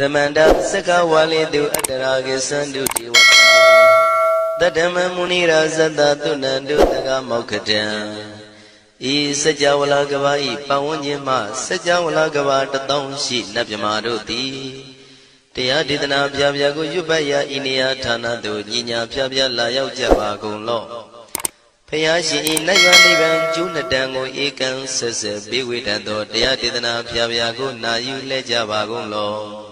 တမန္တသက္ကဝါလိတုအတရာကေသန္တုတိဝတတတ္တမမုနိရာဇတ္တသုဏန္တုတကမောက္ခတံဤစัจ java လာကဘာဤပတ်ဝန်းကျင်မှစัจ java လာကဘာတသောရှိနတ်မြမာတို့သည်တရားဒေသနာပြပြကိုရွတ်ပတ်ရာဤနေရာဌာနသို့ညီညာပြပြလာရောက်ကြပါကုန်လော့ဖျားရှင်ဤနတ်ရွာနိဗ္ဗာန်ကျိုးနှစ်တန်ကိုဧကံဆက်ဆက်ပေးဝေတတ်သောတရားဒေသနာပြပြကိုနာယူလဲကြပါကုန်လော့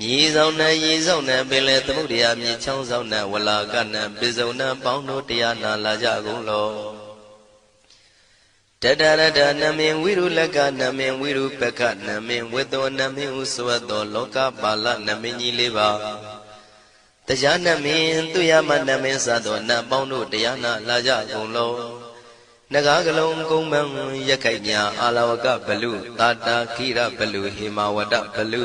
မြေဆောင်နဲ့ရေဆောင်နဲ့ပင်လေသမုဒ္ဒရာမြေချောင်းဆောင်နဲ့ဝလာကနဲ့ပိစုံနဲ့ပေါင်းတို့တရားနာလာကြကုန်လောတတရတနမင်ဝိရုလကနမင်ဝိရုပကနမင်ဝေသောနမင်ဥဆွတ်သောလောကပါလနမင်ကြီးလေးပါတရားနမင်သူရမနမင်စသောနတ်ပေါင်းတို့တရားနာလာကြကုန်လောနဂါကလုံးကုံမံရက်ခိုက်ညာအာလဝကဘလူတာတာခိရဘလူဟေမဝဒဘလူ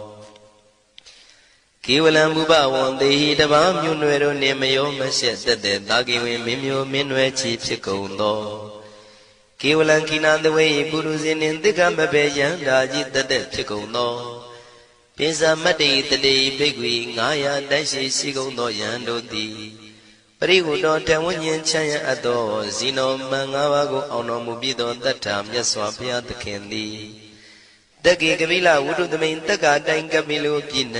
ကေဝလံဘုပဝံတေဟိတပားမြွနွယ်တို့နှင့်မယောမရှက်သက်သက်တာကိဝင်မင်းမျိုးမင်းနွယ်ချီဖြစ်ကုန်သောကေဝလံခိနာတဝေပုရုဇဉ်နှင့်တိက္ကမဘေယံဓာကြီးတသက်ဖြစ်ကုန်သောပိစမတ္တိတတိဘိက္ခွေ900တိုက်ရှိရှိကုန်သောယံတို့သည်ပရိဟုတော်တဝဉ္ဉ္ချမ်းရအပ်သောဇီနောမန်၅ပါးကိုအောင်တော်မူပြီးသောတတ္ထာမြတ်စွာဘုရားသခင်သည်တက္ကေကပိလဝုဒ္ဓသမိန်တက္ကာတိုင်ကပိလိုပြည်၌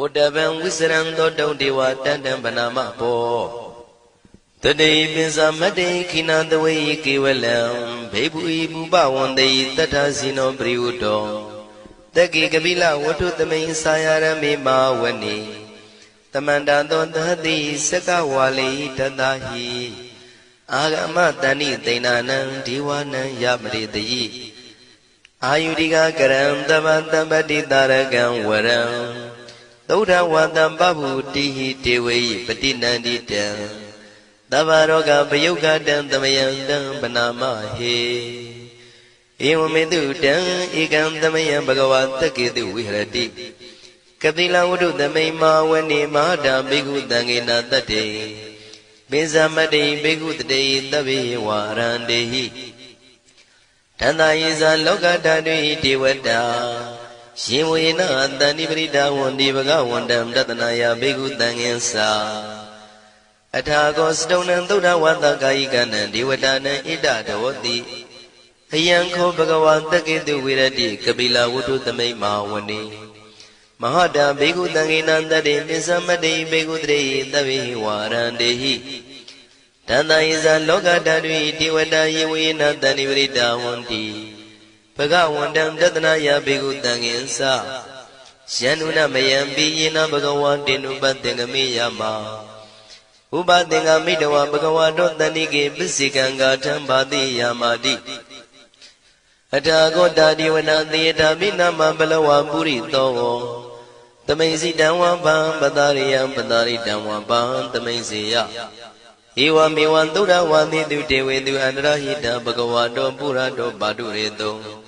ဝတ္တဗံဝိစရံသောတုံဒေဝတန္တံဗနာမဘောတတိပိစမတ္တိခိနာတဝေကေဝလံဘေဘူဤဘူပဝန္တိတတ္ထဇိနောပရိဝတ္တောတက္ကိကပိလဝတ္ထုသမိန်စာယရမေမာဝနေတမန္တသောသတိစကဝါလိတတဟိအာဂမတဏိသိဏနံဒီဝနံယပရိတိအာယုရိကကရံတပတပတိတာရကံဝရံ သုဒ္ဓဝတံပဗုတိဟိတေဝေပတိနန္တိတံသဗ္ဗရောဂပယုတ်ကတံသမယံတံပနာမဟေဧဝမေတုတံဧကံသမယံဘဂဝါတက္ကေတုဝိဟရတိကတိလဝတ္ထုသမိန်မာဝနေမဟာတာဘိက္ခုတံဃေနာတတ္တေပိဇမတိဘိက္ခုတတေတဗ္ဗေဝါရန္တေဟိတန္တာယေဇာလောကဓာတုဟိဒေဝတာ ရှင်ဝေနတန္တိပရိဒါဝန္တိဘဂဝန္တံတတနာယဘိက္ခုတံဃင်္စာအထာကောစတုံနံသုဒ္ဓဝတ္တကာယိကနံဒေဝတာနံဣဒတဝတိအယံခောဘဂဝါတက္ကေတုဝိရတိကပိလဝတ္ထုသမိန်မာဝနေမဟာတာဘေကုတံကိနံတတေပစ္စမတေဘေကုတရေတဝေဝါရန္တေဟိတန္တယဇလောကဓာတုတိဝတယေဝေနတဏိဝရိတဝန္တိ ဘဂဝန္တံတတနာယဘေကုတံကိသယန္နုနမယံပိယေနဘဂဝါတေနုပတ္တေငမေယမဥပသင်္ကမိတဝဘဂဝါတောတဏိကေပစ္စေကံဂါထံဘာတိယာမာတိအထာဂောတာဒီဝနာသေတာမိနာမဘလဝပုရိသောသမိန်စီတံဝံပံပတာရိယံပတာရိတံဝံပံသမိန်စီယဧဝမေဝံသုဒ္ဓဝါတိတုတေဝေတုအန္တရဟိတဘဂဝါတောပုရတောပါတုရေတုံ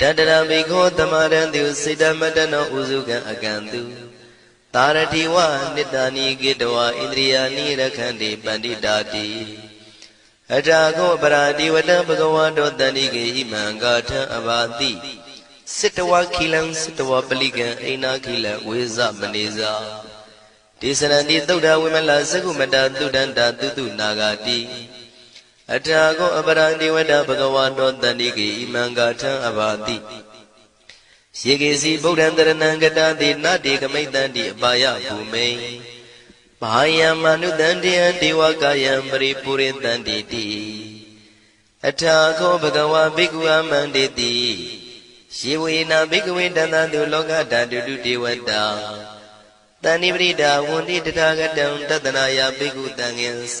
တတရမိခောသမရံတုစေတမတနောဥစုကံအကံတုသာရတိဝနိတ္တနိကေတဝဣန္ဒြိယာနိရခန္တိပန္တိတာတိအထာကောပရာတိဝတံဘဂဝါတောတန္တိကေဣမံဂါထံအဘာတိစစ်တဝခိလံစစ်တဝပလိကံအိနာခိလဝေဇမနေဇာဒေသရဏိသုဒ္ဓဝိမလသကုမတသုဒန္တာတုတုနာဂာတိ အထာကောအပရာတိဝတဘဂဝါတောတန္တိကေဣမံဂါထံအဘာတိယေကေစီဗုဒ္ဓံတရဏံကတာတိနတေကမိတ္တန္တိအပါယဘူမိန်ဘာယံမနုတန္တိယဒေဝကာယံပရိပုရိတန္တိတိအထာခောဘဂဝါဘိက္ခုအမန္တေတိယေဝေနဘိက္ခဝေတန္တတုလောကဓာတုတုဒေဝတာတဏိပရိဒါဝန္တိတထာဂတံတတနာယဘိက္ခုတံငင်္စ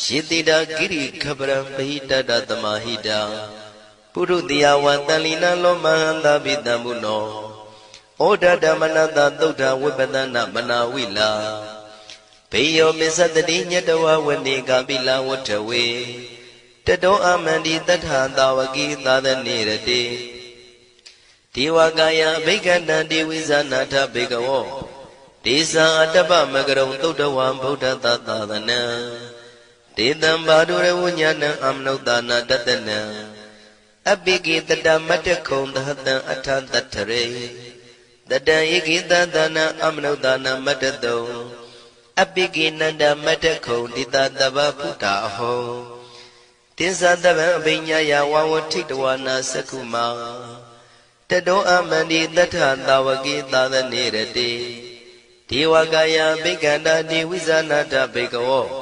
ယေတိတာကိရိခပရံပဟိတတသမဟိတံပုရုတိယဝတန်လီနာလောမဟန္တာပိတံဘုနောဩဒဓမ္မနတသုဒ္ဓဝိပဒနာမနာဝိလာဘေယောမစ္စတတိညတဝဝနေကပိလဝတ္ထဝေတတောအမန္တိတထသာဝကိသာသနေရတိဒေဝကာယဘိက္ခန္တံဒေဝိဇာနာထဘေကဝောဒေသံအတ္တပမကရုံသုတ်တဝံဗုဒ္ဓတသာသနံ ဒေတံဘာဒုရဝဉာဏံအမနုဿာနာတတနံအပိကိတတမတ္တခုံသဟတံအထတတ္ထရေတတံဧကိတသနာအမနုဿာနာမတ္တတုံအပိကိနန္ဒမတ္တခုံတိတတဗ္ဗဗုဒ္ဓအဟောတင်္ဇတဗံအပိညာယဝဝထိတဝနာသက္ခုမာတတောအမန္တိတထသာဝကိသာသနေရတိဒေဝကာယဘိက္ခန္တာတိဝိဇာနာတဘေကဝော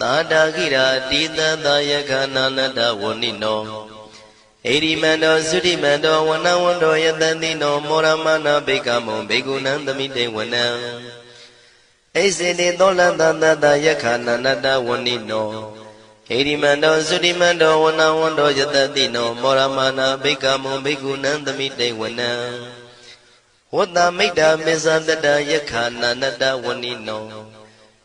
သာတာခိရာတိတသယကနာနတဝဏိနောဣရိမန္တောသုတိမန္တောဝနဝန္တောယတတိနောမောရမနာဘေကမောဘေကုဏံသမိတေဝနံဣစေတိသောလန္တတတယခာနန္တဝဏိနောဣရိမန္တောသုတိမန္တောဝနဝန္တောယတတိနောမောရမနာဘေကမောဘေကုဏံသမိတေဝနံဝတ္တမိတ်တာမေဇတတယခာနန္တဝဏိနော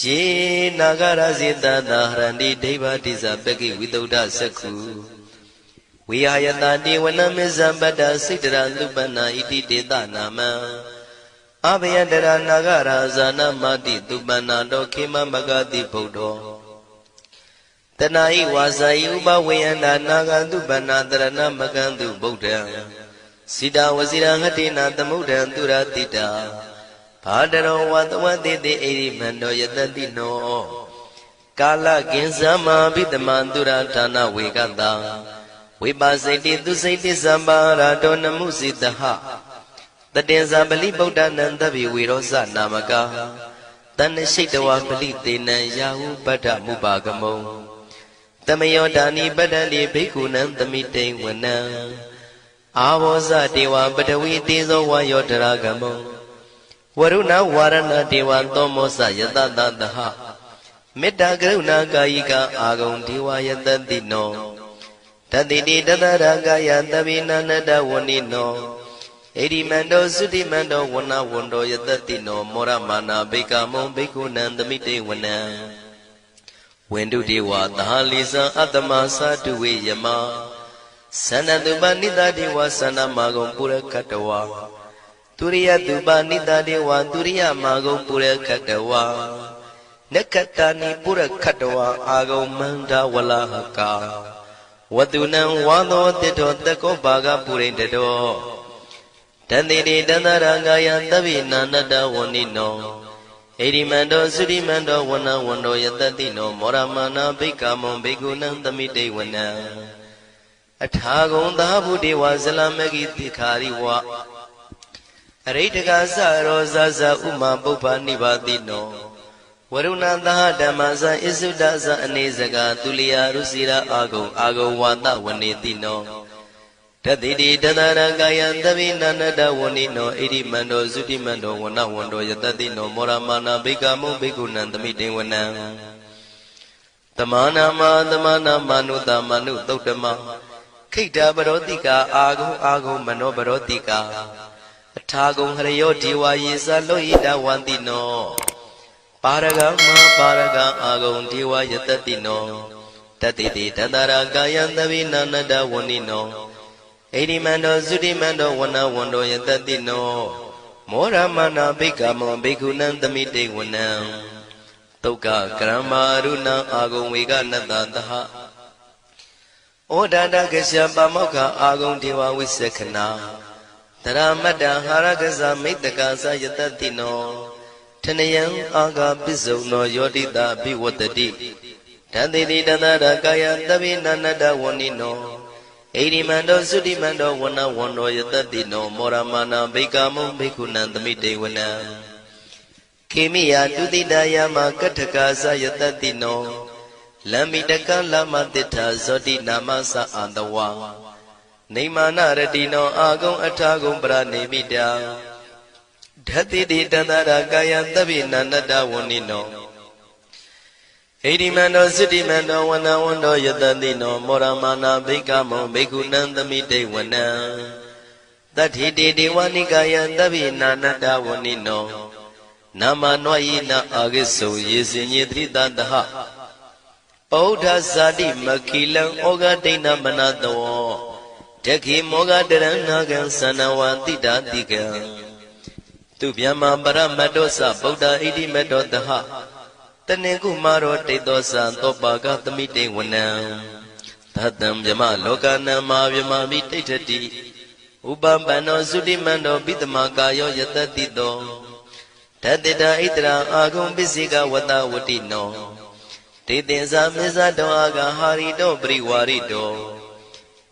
ယေနာဂရဇေတသာဟရန္တိဒိဗ္ဗတိဇပကိဝိတုဒ္ဓသက္ခုဝိဟာယတတိဝနမေဇံပတ္တစိတရလူပနာဣတိတေတနာမံအဘယတရနာဂရာဇာနမတိသူပနာတောခေမမဂတိဗုဒ္ဓောတဏှာဤဝါစာဤဥပဝေယန္တာနာဂံတုပန္နာတရဏမကံတုဗုဒ္ဓံစိတဝစီရဟတိနာသမုဒ္ဒံသူရတိတာ ဘာတရောဝတဝတိတိဣရိမန္တောယတတိနောကာလကင်္စမဘိတမန္တုရဌာနဝေကတံဝိပါစိတိသူစိတိသံပါရာတောနမှုစိတဟတတင်္ဇာပလိဗုဒ္ဓနံတဗိဝေရောဇနာမကာတဏ္ဏရှိတဝပလိတေနံယာဟုပတ္ထမုပါကမုံတမယောဒာနိပတ္တတိဘိက္ခုနံသမိတိဝနံအာဘောဇတေဝပတဝီတေဇောဝါယောတရာကမုံ ဝရုဏဝါရဏတေဝသောမောဇယတတတဟမေတ္တာကရုဏာကာယိကအာဂုံဒေဝယတတိနောတတိတိတတရကာယသဗ္ဗိနန္တဝဏိနောဣတိမန္တောသုတိမန္တောဝဏဝန္တောယတတိနောမောရမာနာဘိကမုံဘိက္ခုနံသမိတေဝနံဝန္တုတေဝသာလိဇံအတ္တမသာတုဝေယမသန္တတုပနိတတေဝသန္တမာဂုံပုရကတဝါ သူရိယသူပါနိတတေဝသူရိယမာဂုံပုရခတဝါနက္ခတနိပုရခတဝါအာဂုံမန္တဝလဟကာဝတုနံဝါသောတိတောတကောပါကပုရိတတောတန်တိတေတန္တရာကာယသဗ္ဗိနာနတဝဏိနောဣတိမန္တောသုတိမန္တောဝဏဝန္တောယတတိနောမောရမနာဘိက္ခမုံဘိက္ခုနံသမိတေဝနံအထာဂုံသာဘုဒေဝဇလမဂိတိခာရိဝ အရိတကသရောဇဇဥမာပုပ္ပနိပါတိနောဝရုဏသဟဓမ္မဇဣစုဒဇအနေစကသူလျာရုစီရာအာဂုံအာဂုံဝါဒဝနေတိနောတတိတိတတရကာယံသဗ္ဗိနန္တဝဏိနောဣတိမန္တောသုတိမန္တောဝနဝန္တောယတတိနောမောရမာနာဘိကမုဘိက္ခုနံသမိတေဝနံတမနာမတမနာမနုတမနုသုတ်တမခိတ္တပရောတိကာအာဂုံအာဂုံမနောပရောတိကာ အထာဂုံဟရယောဒီဝါယေသလောဟိတဝန္တိနောပါရဂမပါရဂအာဂုံဒီဝါယတတိနောတတိတိတတရာကာယံသဗိနာနတဝဏိနောဣတိမန္တောသုတိမန္တောဝနဝန္တောယတတိနောမောရမနာဘိက္ခမောဘိက္ခုနံသမိတေဝနံတုတ်ကကရမရုဏအာဂုံဝေကနတသဟဩဒန္တကစ္စပမောက္ခအာဂုံဒေဝဝိသခနာ တရမတ္တဟာရကဇမိတ္တကာသယတတိနောထနယံအာဂပစ္စုံနောယောတိတာဘိဝတ္တိတန်တိတိတန္တရာကာယသဗ္ဗိနန္တဝဏိနောဣရိမန္တောသုတိမန္တောဝနဝန္တောယတတိနော မောရမနာဘိကာမုံဘိက္ခုနံသမိတေဝနံခေမိယတုတိတယမကထကာသယတတိနောလမ္မိတကလမတိထာဇောတိနာမသအန္တဝါ နေမာနရတိနောအာဂုံအထာဂုံပရနေမိတာဓတ္တိတိတန္တရာကာယသဗ္ဗိနန္တဝဏိနောဣတိမန္တောစိတိမန္တောဝနဝန္တောယတတိနောမောရမာနာဘိကမောဘိက္ခုနံသမိတေဝနံတတိတေဒေဝနိကာယသဗ္ဗိနာနတဝဏိနောနာမနွာယိနာအာဂိစုံယေစင်ညေတိတတဟပောဓဇာတိမခိလံဩဃဒိဏမနတော တခိမောဃတရဏကံသနဝတိတာတိကံသူဗျမပရမတ္တောသဗုဒ္ဓဣတိမတ္တောတဟတနေကုမာရောတိတ်သောသံသောပါကသမိတေဝနံသတ္တံမြမလောကနံမာမြမမိတိဋ္ဌတိဥပပန္နောသုတိမန္တောပိတမကာယောယတတိတောတတိတာဣတရာအာဂုံပစ္စေကဝတဝတိနောတေတင်္စာမေဇတောအာဂဟာရိတောပရိဝါရိတော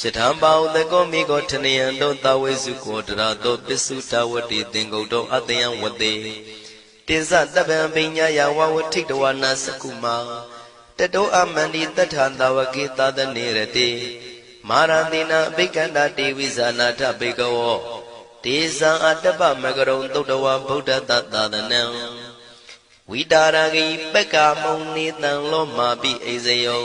စထံပါဥတကောမိကောထနယံတောတဝေစုကောတရာတောပစ္စုတဝတိသင်္ကုတ်တောအတယံဝတေတိဇတပံပညာယဝဝထိတဝနာစကုမာတတောအမန္တိတထံတဝကေသဒနေရတိမာရတိနာအဘိကန္တာတေဝိဇာနာထဘေကဝောတေဇံအတ္တပမကရုံသုတ်တဝဗုဒ္ဓတသာသနံဝိတာရဂိပက္ကမုံနေတံလောမာပိအိဇယော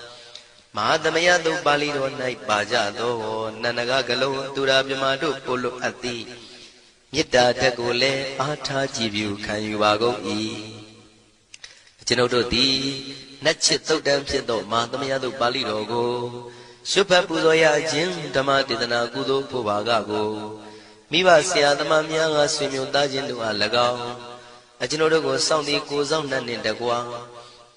မဟာသမယတုပါဠိတော်၌ပါကြသောနန္ဒကကလုံးသူရာမြမတို့ကိုလိုအပ်သည်မေတ္တာတက်ကိုလည်းအားထားကြည်ပြုခံယူပါကုန်၏အကျွန်ုပ်တို့သည်နတ်ချစ်သုတ်တံဖြစ်သောမဟာသမယတုပါဠိတော်ကိုရှုဖတ်ပူဇော်ရခြင်းဓမ္မဒေသနာကုသိုလ်ဖို့ပါကကိုမိဘဆရာသမားများကဆွေမျိုးသားချင်းတို့အား၎င်းအကျွန်ုပ်တို့ကိုစောင့်တည်ကိုစောင့်နှံ့နှင့်တကွာ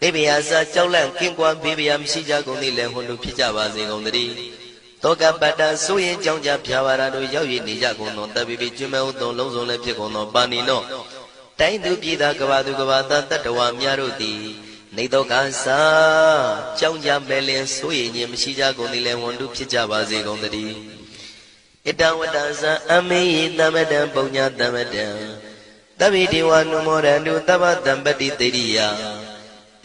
နေဗျာစာကြောက်လန့်ကင်းကွာဘေးဗျာမရှိကြကုန်သည်လည်းဟွန်တို့ဖြစ်ကြပါစေကုန်သတည်းတောကပတ္တဆိုရင်ကြောင့်ကြဖြာပါရတို့ရောက်ရနေကြကုန်သောတပိပိကျွမဲဥသုံလုံးစုံလည်းဖြစ်ကုန်သောပါဏိနောတိုင်းသူပြည်သားကဘာသူကဘာသားတတ္တဝါများတို့သည်နေတော့ကစားကြောင့်ကြမဲ့လင်ဆိုရင်ခြင်းမရှိကြကုန်သည်လည်းဝန်တုဖြစ်ကြပါစေကုန်သတည်းဣတဝတ္တဇံအမေယသမတံပုံညာသမတံတဗိဒေဝနုမောရန္တုတဗ္ဗတံပတိတေရိယ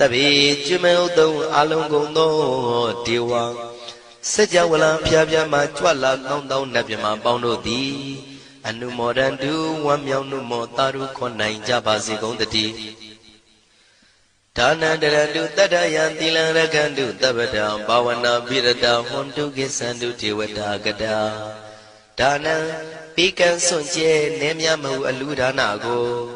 တပိကျွမေဥတုံအလုံးကုန်သောဒေဝစัจ java လံဖျားဖျားမှကြွလာကောင်းသောနတ်မြမပေါင်းတို့သည်အနုမောဒန္တုဝမ်းမြောက်နုမောတာရုခွန်နိုင်ကြပါစေကုန်တည်းဒါနန္တရတုတတ္တယံသီလံရကန္တုတပ္ပတံဘာဝနာပိရတဟွန်တုကိသန္တုဒေဝတာကတာဒါနံပိကံစွန့်ကျဲနေမြမဟုအလူဒါနကို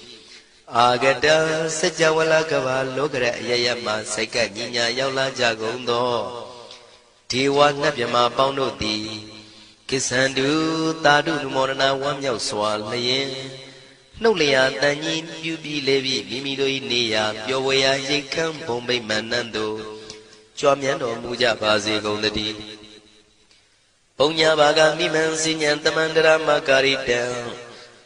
အာဂတစัจ java လကဘာလောကရအယယမစိတ်ကညီညာရောက်လာကြကုန်သောဒေဝနတ်မြမပေါင်းတို့သည်ကိစ္ဆန္တုတာတုနမောရဏဝမ်းမြောက်စွာလျင်နှုတ်လျာတန်ကြီးပြူပြီးလေပြီးမိမိတို့၏နေရာပျော်ဝေရာရိတ်ခမ်းဘုံဗိမာန်နန်းတို့ကြွမြန်းတော်မူကြပါစေကုန်သတည်းပုံညာဘာကမိမံစဉ္ဉံတမန္တရမကာရိတံ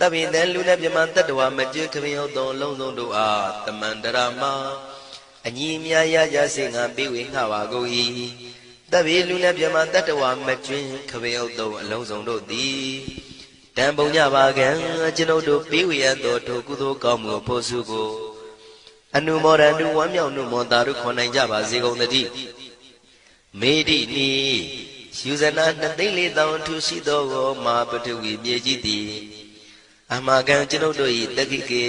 တပိတံလူနဲ့မြမတတ္တဝမကျွခမင်းဟုတ်သောလုံးစုံတို့အားတမန္တရာမအညီမြာရကြစေငါပေးဝေငှပါကုန်၏တပိလူနဲ့မြမတတ္တဝမကျွင်းခမင်းဟုတ်သောအလုံးစုံတို့သည်တံပုံညပါကံကျွန်ုပ်တို့ပေးဝေရသောထိုကုသိုလ်ကောင်းမှုဖို့စုကိုအနုမောဒန္တုဝမ်းမြောက်နုမောတာတို့ခွန်နိုင်ကြပါစေကုန်သတည်းမေတိနီယူဇနာနှစ်သိန်းလေးတောင်ထူရှိသောမာပထဝီမြေကြီးသည် အမကံကျွန်ုပ်တို့၏တက္ခိကေ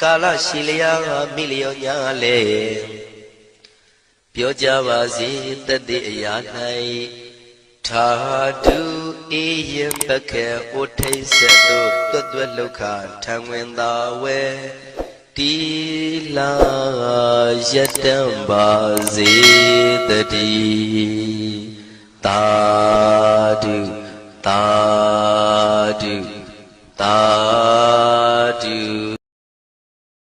ကာလရှိလျာမိလျောညာလေပြောကြပါစေတတိအရာ၌ထာတုအေယံပကေဥထိတ်ဆက်တို့တွတ်တွတ်လောက်ခထံဝင်သာဝဲတီလာယတံပါစေတတိတာတု သာဓု